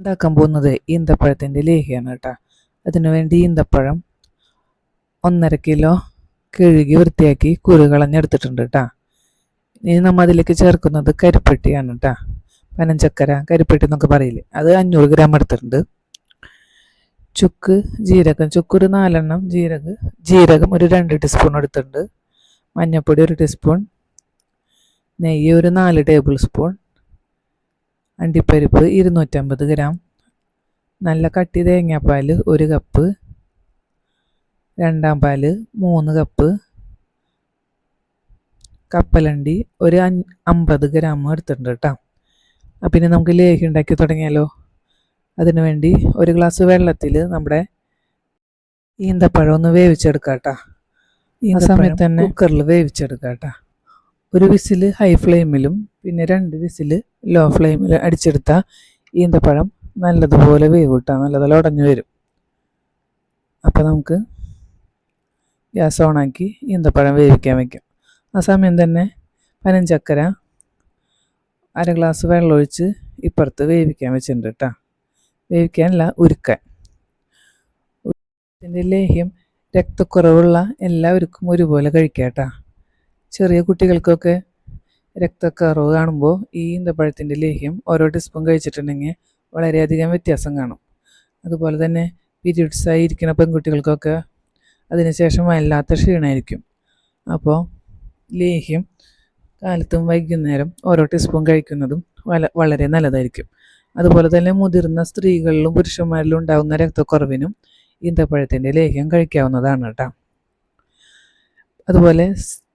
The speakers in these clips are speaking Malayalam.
ഉണ്ടാക്കാൻ പോകുന്നത് ഈന്തപ്പഴത്തിന്റെ ലേഹിയാണ് കേട്ടോ. അതിനുവേണ്ടി ഈന്തപ്പഴം ഒന്നര കിലോ കഴുകി വൃത്തിയാക്കി കുരു കളഞ്ഞെടുത്തിട്ടുണ്ട് കേട്ടോ. ഇനി നമ്മൾ അതിലേക്ക് ചേർക്കുന്നത് കരിപ്പെട്ടിയാണ് കേട്ടോ. പനഞ്ചക്കര കരിപ്പെട്ടി എന്നൊക്കെ പറയില്ലേ? അത് അഞ്ഞൂറ് ഗ്രാം എടുത്തിട്ടുണ്ട്. ചുക്ക് ജീരകം ചുക്ക് ഒരു നാലെണ്ണം ജീരക ജീരകം ഒരു രണ്ട് ടീസ്പൂൺ എടുത്തിട്ടുണ്ട്. മഞ്ഞൾപ്പൊടി ഒരു ടീസ്പൂൺ നെയ്യ് ഒരു നാല് ടേബിൾ സ്പൂൺ അണ്ടിപ്പരിപ്പ് ഇരുന്നൂറ്റമ്പത് ഗ്രാം. നല്ല കട്ടി തേങ്ങാപ്പാൽ ഒരു കപ്പ്. രണ്ടാം പാൽ മൂന്ന് കപ്പ്. കപ്പലണ്ടി ഒരു അമ്പത് ഗ്രാം എടുത്തിട്ടുണ്ട് കേട്ടോ. അപ്പം പിന്നെ നമുക്ക് ലേഹി ഉണ്ടാക്കി തുടങ്ങിയാലോ? അതിനു വേണ്ടി ഒരു ഗ്ലാസ് വെള്ളത്തിൽ നമ്മുടെ ഈന്തപ്പഴം ഒന്ന് വേവിച്ചെടുക്കാം കേട്ടോ. ഈ സമയത്ത് തന്നെ കുക്കറിൽ വേവിച്ചെടുക്കാം കേട്ടോ. ഒരു വിസിൽ ഹൈ ഫ്ലെയിമിലും പിന്നെ രണ്ട് വിസിൽ ലോ ഫ്ലെയിമിൽ അടിച്ചെടുത്ത ഈന്തപ്പഴം നല്ലതുപോലെ വേവ് നല്ലതുപോലെ ഉടഞ്ഞു വരും. അപ്പോൾ നമുക്ക് ഗ്യാസ് ഓണാക്കി ഈന്തപ്പഴം വേവിക്കാൻ വയ്ക്കാം ആ സമയം തന്നെ പനഞ്ചക്കര അര ഗ്ലാസ് വെള്ളമൊഴിച്ച് ഇപ്പുറത്ത് വേവിക്കാൻ വെച്ചിട്ടുണ്ട് കേട്ടോ വേവിക്കാനല്ല ഉരുക്കാൻ. ഇതിന്റെ ലേഹ്യം രക്തക്കുറവുള്ള എല്ലാവർക്കും ഒരുപോലെ കഴിക്കാം കേട്ടോ ചെറിയ കുട്ടികൾക്കൊക്കെ രക്തക്കുറവ് കാണുമ്പോൾ ഈ ഈന്തപ്പഴത്തിന്റെ ലേഹ്യം ഓരോ ടീസ്പൂൺ കഴിച്ചിട്ടുണ്ടെങ്കിൽ വളരെയധികം വ്യത്യാസം കാണും. അതുപോലെ തന്നെ പീരിയഡ്സായി ഇരിക്കുന്ന പെൺകുട്ടികൾക്കൊക്കെ അതിനുശേഷം വല്ലാത്ത ക്ഷീണമായിരിക്കും അപ്പോൾ ലേഹ്യം കാലത്തും വൈകുന്നേരം ഓരോ ടീസ്പൂൺ കഴിക്കുന്നതും വളരെ നല്ലതായിരിക്കും. അതുപോലെ തന്നെ മുതിർന്ന സ്ത്രീകളിലും പുരുഷന്മാരിലും ഉണ്ടാകുന്ന രക്തക്കുറവിനും ഈന്തപ്പഴത്തിന്റെ ലേഹ്യം കഴിക്കാവുന്നതാണ് കേട്ടോ. അതുപോലെ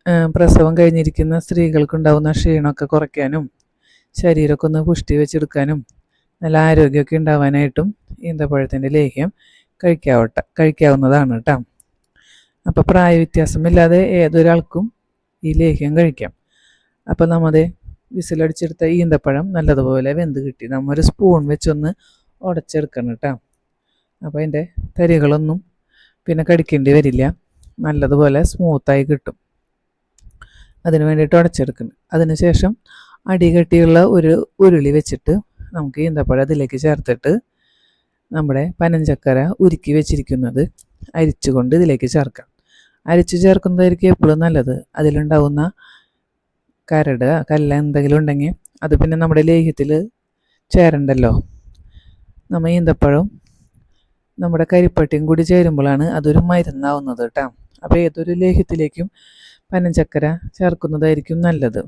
പ്രസവം കഴിഞ്ഞിരിക്കുന്ന സ്ത്രീകൾക്കുണ്ടാവുന്ന ക്ഷീണമൊക്കെ കുറയ്ക്കാനും ശരീരമൊക്കെ ഒന്ന് പുഷ്ടി വെച്ചെടുക്കാനും നല്ല ആരോഗ്യമൊക്കെ ഉണ്ടാവാനായിട്ടും ഈന്തപ്പഴത്തിന്റെ ലേഹ്യം കഴിക്കാവട്ട കഴിക്കാവുന്നതാണ് കേട്ടോ. അപ്പോൾ വ്യത്യാസമില്ലാതെ ഏതൊരാൾക്കും ഈ ലേഹ്യം കഴിക്കാം. അപ്പോൾ നമ്മുടെ വിസിലടിച്ചെടുത്ത ഈന്തപ്പഴം നല്ലതുപോലെ വെന്ത് കിട്ടി. നമ്മ ഒരു സ്പൂൺ വെച്ചൊന്ന് ഉടച്ചെടുക്കണം കേട്ടോ. അപ്പോൾ അതിന്റെ തരികളൊന്നും പിന്നെ കടിക്കേണ്ടി വരില്ല. നല്ലതുപോലെ സ്മൂത്തായി കിട്ടും. അതിന് വേണ്ടിയിട്ട് ഉടച്ചെടുക്കണം അതിനുശേഷം അടികട്ടിയുള്ള ഒരു ഉരുളി വെച്ചിട്ട് നമുക്ക് ഈന്തപ്പഴം അതിലേക്ക് ചേർത്തിട്ട് നമ്മുടെ പനഞ്ചക്കര ഉരുക്കി വെച്ചിരിക്കുന്നത് അരിച്ചുകൊണ്ട് ഇതിലേക്ക് ചേർക്കാം. അരിച്ചു ചേർക്കുന്നതായിരിക്കും എപ്പോഴും നല്ലത്. അതിലുണ്ടാവുന്ന കരട് കല്ല എന്തെങ്കിലും ഉണ്ടെങ്കിൽ അത് പിന്നെ നമ്മുടെ ലേഹ്യത്തിൽ ചേരണ്ടല്ലോ. നമ്മൾ ഈന്തപ്പഴം നമ്മുടെ കരിപ്പട്ടിയും കൂടി ചേരുമ്പോഴാണ് അതൊരു മരുന്നാവുന്നത് കേട്ടോ. അപ്പോൾ ഏതൊരു ലേഹ്യത്തിലേക്കും പനഞ്ചക്കര ചേർക്കുന്നതായിരിക്കും നല്ലത്.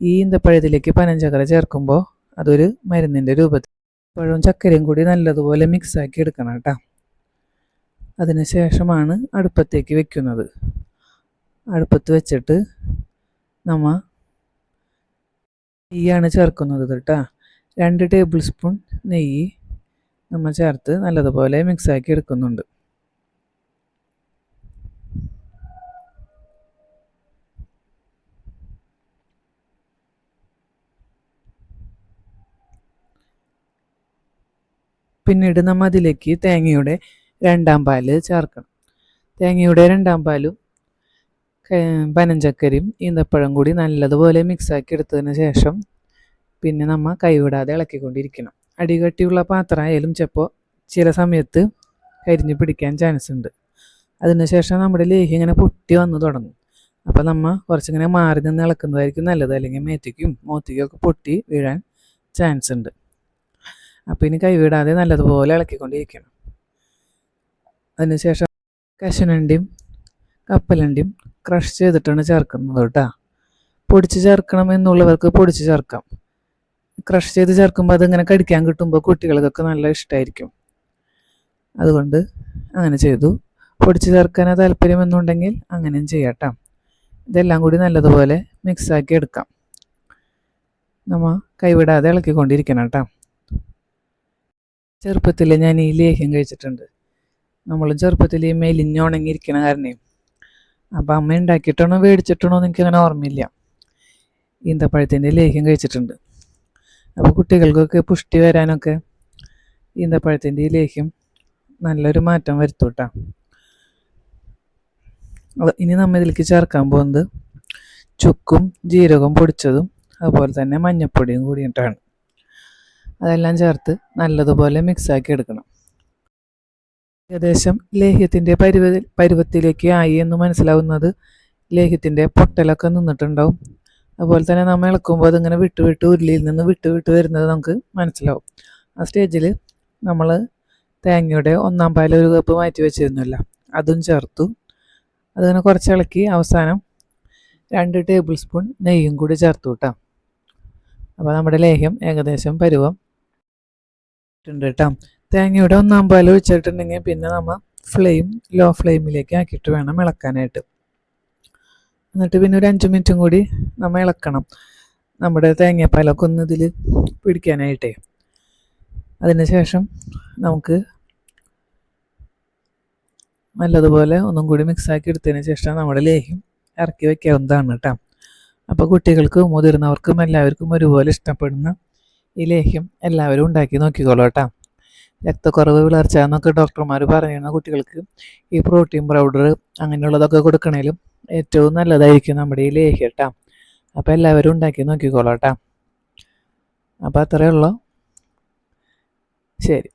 ഈ ഈന്തപ്പഴത്തിലേക്ക് പനഞ്ചക്കര ചേർക്കുമ്പോൾ അതൊരു മരുന്നിന്റെ രൂപത്തിൽ പഴവും ചക്കരയും കൂടി നല്ലതുപോലെ മിക്സാക്കി എടുക്കണം കേട്ടോ. അതിന് ശേഷമാണ് അടുപ്പത്തേക്ക് വെക്കുന്നത്. അടുപ്പത്ത് വെച്ചിട്ട് നമ്മ നെയ്യാണ് ചേർക്കുന്നത് കേട്ടോ. രണ്ട് ടേബിൾ സ്പൂൺ നെയ്യ് നമ്മൾ ചേർത്ത് നല്ലതുപോലെ മിക്സാക്കി എടുക്കുന്നുണ്ട്. പിന്നീട് നമ്മൾ അതിലേക്ക് തേങ്ങയുടെ രണ്ടാം പാൽ ചേർക്കണം. തേങ്ങയുടെ രണ്ടാം പാലും പനഞ്ചക്കരിയും ഈന്തപ്പഴം കൂടി നല്ലതുപോലെ മിക്സാക്കി എടുത്തതിന് ശേഷം പിന്നെ നമ്മൾ കൈവിടാതെ ഇളക്കിക്കൊണ്ടിരിക്കണം. അടികട്ടിയുള്ള പാത്രമായാലും ചിലപ്പോൾ ചില സമയത്ത് കരിഞ്ഞ് പിടിക്കാൻ ചാൻസ് ഉണ്ട്. അതിനുശേഷം നമ്മുടെ ലേഹി ഇങ്ങനെ പൊട്ടി വന്ന് തുടങ്ങും. അപ്പോൾ നമ്മൾ കുറച്ചിങ്ങനെ മാറി നിന്ന് ഇളക്കുന്നതായിരിക്കും നല്ലത്. അല്ലെങ്കിൽ മേത്തിക്കും മോത്തിക്കും ഒക്കെ പൊട്ടി വീഴാൻ ചാൻസ് ഉണ്ട്. അപ്പോൾ ഇനി കൈവിടാതെ നല്ലതുപോലെ ഇളക്കിക്കൊണ്ടിരിക്കണം. അതിനുശേഷം കശുനണ്ടിയും കപ്പലണ്ടിയും ക്രഷ് ചെയ്തിട്ടാണ് ചേർക്കുന്നത് കേട്ടോ. പൊടിച്ച് ചേർക്കണം എന്നുള്ളവർക്ക് പൊടിച്ച് ചേർക്കാം. ക്രഷ് ചെയ്ത് ചേർക്കുമ്പോൾ അതിങ്ങനെ കടിക്കാൻ കിട്ടുമ്പോൾ കുട്ടികൾക്കൊക്കെ നല്ല ഇഷ്ടമായിരിക്കും അതുകൊണ്ട് അങ്ങനെ ചെയ്തു. പൊടിച്ച് ചേർക്കാൻ താല്പര്യം എന്നുണ്ടെങ്കിൽ അങ്ങനെയും ചെയ്യാട്ടോ. ഇതെല്ലാം കൂടി നല്ലതുപോലെ മിക്സാക്കി എടുക്കാം. നമ്മൾ കൈവിടാതെ ഇളക്കിക്കൊണ്ടിരിക്കണം കേട്ടോ. ചെറുപ്പത്തിൽ ഞാൻ ഈ ലേഹ്യം കഴിച്ചിട്ടുണ്ട്. നമ്മൾ ചെറുപ്പത്തിൽ ഈ മെലിഞ്ഞുണങ്ങിയിരിക്കണ കാരണേ. അപ്പം അമ്മ ഉണ്ടാക്കിയിട്ടാണോ മേടിച്ചിട്ടാണോ എന്ന് എനിക്കങ്ങനെ ഓർമ്മയില്ല. ഈന്തപ്പഴത്തിന്റെ ലേഹ്യം കഴിച്ചിട്ടുണ്ട്. അപ്പോൾ കുട്ടികൾക്കൊക്കെ പുഷ്ടി വരാനൊക്കെ ഈന്തപ്പഴത്തിന്റെ ഈ ലേഹ്യം നല്ലൊരു മാറ്റം വരുത്തൂട്ടാ. ഇനി നമ്മൾ ഇതിലേക്ക് ചേർക്കാൻ പോകുന്നത് ചുക്കും ജീരകവും പൊടിച്ചതും അതുപോലെ തന്നെ മഞ്ഞപ്പൊടിയും കൂടിയിട്ടാണ്. അതെല്ലാം ചേർത്ത് നല്ലതുപോലെ മിക്സാക്കി എടുക്കണം. ഏകദേശം ലേഹ്യത്തിന്റെ പരുവ പരുവത്തിലേക്ക് ആയി എന്ന് മനസ്സിലാവുന്നത് ലേഹ്യത്തിന്റെ പൊട്ടലൊക്കെ നിന്നിട്ടുണ്ടാവും. അതുപോലെ തന്നെ നമ്മൾ ഇളക്കുമ്പോൾ അതിങ്ങനെ വിട്ട് വിട്ട് ഉരുളിയിൽ നിന്ന് വിട്ട് വിട്ട് വരുന്നത് നമുക്ക് മനസ്സിലാവും. ആ സ്റ്റേജിൽ നമ്മൾ തേങ്ങയുടെ ഒന്നാം പാൽ ഒരു കപ്പ് മാറ്റി വെച്ചിരുന്നില്ല അതും ചേർത്തു. അതിങ്ങനെ കുറച്ച് ഇളക്കി അവസാനം രണ്ട് ടേബിൾ സ്പൂൺ നെയ്യും കൂടി ചേർത്തു കേട്ടോ അപ്പോൾ നമ്മുടെ ലേഹ്യം ഏകദേശം പരുവം ഉണ്ട് കേട്ടോ തേങ്ങയുടെ ഒന്നാം പാൽ വെച്ചിട്ടുണ്ടെങ്കിൽ പിന്നെ നമ്മൾ ഫ്ലെയിം ലോ ഫ്ലെയിമിലേക്ക് ആക്കിയിട്ട് വേണം ഇളക്കാനായിട്ട്. എന്നിട്ട് പിന്നെ ഒരു അഞ്ച് മിനിറ്റും കൂടി നമ്മൾ ഇളക്കണം. നമ്മുടെ തേങ്ങാപ്പാലൊക്കെ ഒന്ന് ഇതിൽ പിടിക്കാനായിട്ടേ. അതിന് ശേഷം നമുക്ക് നല്ലതുപോലെ ഒന്നും കൂടി മിക്സാക്കി എടുത്തതിന് ശേഷം നമ്മുടെ ലേഹ്യം ഇറക്കി വയ്ക്കാവുന്നതാണ് കേട്ടോ അപ്പോൾ കുട്ടികൾക്കും മുതിർന്നവർക്കും എല്ലാവർക്കും ഒരുപോലെ ഇഷ്ടപ്പെടുന്ന ഈ ലേഹ്യം എല്ലാവരും ഉണ്ടാക്കി നോക്കിക്കോളൂ കേട്ടോ. രക്തക്കുറവ് വിളർച്ച എന്നൊക്കെ ഡോക്ടർമാർ പറയുന്ന കുട്ടികൾക്ക് ഈ പ്രോട്ടീൻ പൗഡർ അങ്ങനെയുള്ളതൊക്കെ കൊടുക്കണേലും ഏറ്റവും നല്ലതായിരിക്കും നമ്മുടെ ഈ ലേഹ്യം കേട്ടോ. അപ്പോൾ എല്ലാവരും ഉണ്ടാക്കി നോക്കിക്കോളൂ കേട്ടോ. അപ്പോൾ അത്രയേ ഉള്ളൂ. ശരി.